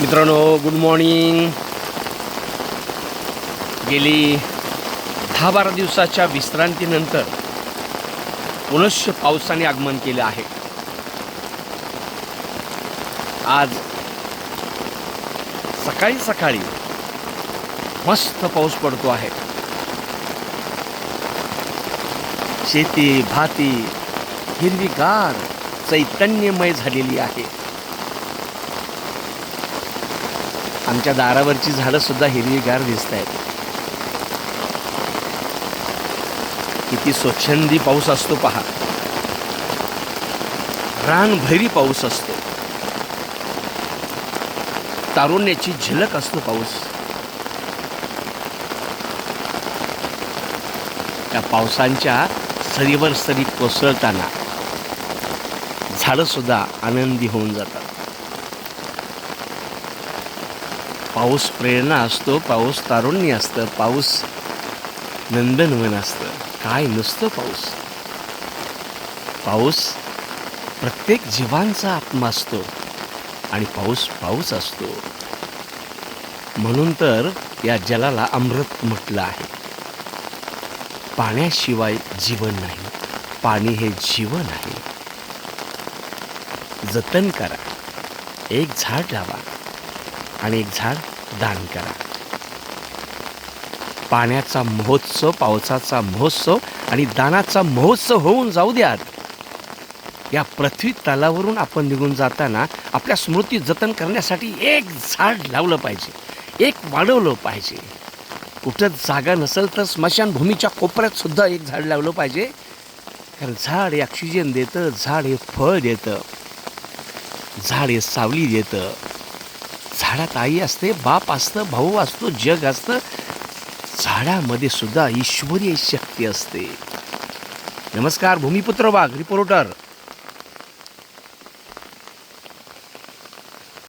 मित्रांनो good morning गेली दहा बारा दिवसाच्या विश्रांतीनंतर पुनश्च पावसाने आगमन केलं आहे. आज सकाळी सकाळी मस्त पाऊस पडतो आहे. शेती भाती हिरवीगार चैतन्यमय झालेली आहे. आमच्या दारावरची झाडं सुद्धा हिरवीगार दिसत आहेत. किती स्वच्छंदी पाऊस असतो पहा. रानभैरी पाऊस असतो. तारुण्याची झलक असतो पाऊस. त्या पावसांच्या सरीवर सरी कोसळताना झाडं सुद्धा आनंदी होऊन जातात. पाऊस प्रेरणा असतो पाऊस तारुण्य असतं पाऊस नंदनवन असतं. काय नुसतं पाऊस? पाऊस प्रत्येक जीवांचा आत्मा असतो आणि पाऊस पाऊस असतो. म्हणून तर या जलाला अमृत म्हटलं आहे. पाण्याशिवाय जीवन नाही. पाणी हे जीवन आहे. जतन करा. एक झाड लावा. आणि एक झाड दान करा. पाण्याचा महोत्सव पावसाचा महोत्सव आणि दानाचा महोत्सव होऊन जाऊ द्यात. या पृथ्वी तलावरून आपण निघून जाताना आपल्या स्मृती जतन करण्यासाठी एक झाड लावलं पाहिजे. एक वाढवलं पाहिजे. कुठं जागा नसेल तर स्मशानभूमीच्या कोपऱ्यात सुद्धा एक झाड लावलं पाहिजे. कारण झाड हे ऑक्सिजन देतं झाड हे फळ देतं. झाड हे सावली देतं. झाडात आई असते बाप असतं भाऊ असतो जग असतं. झाडामध्ये सुद्धा ईश्वरीय शक्ती असते. नमस्कार भूमिपुत्र वाघ रिपोर्टर.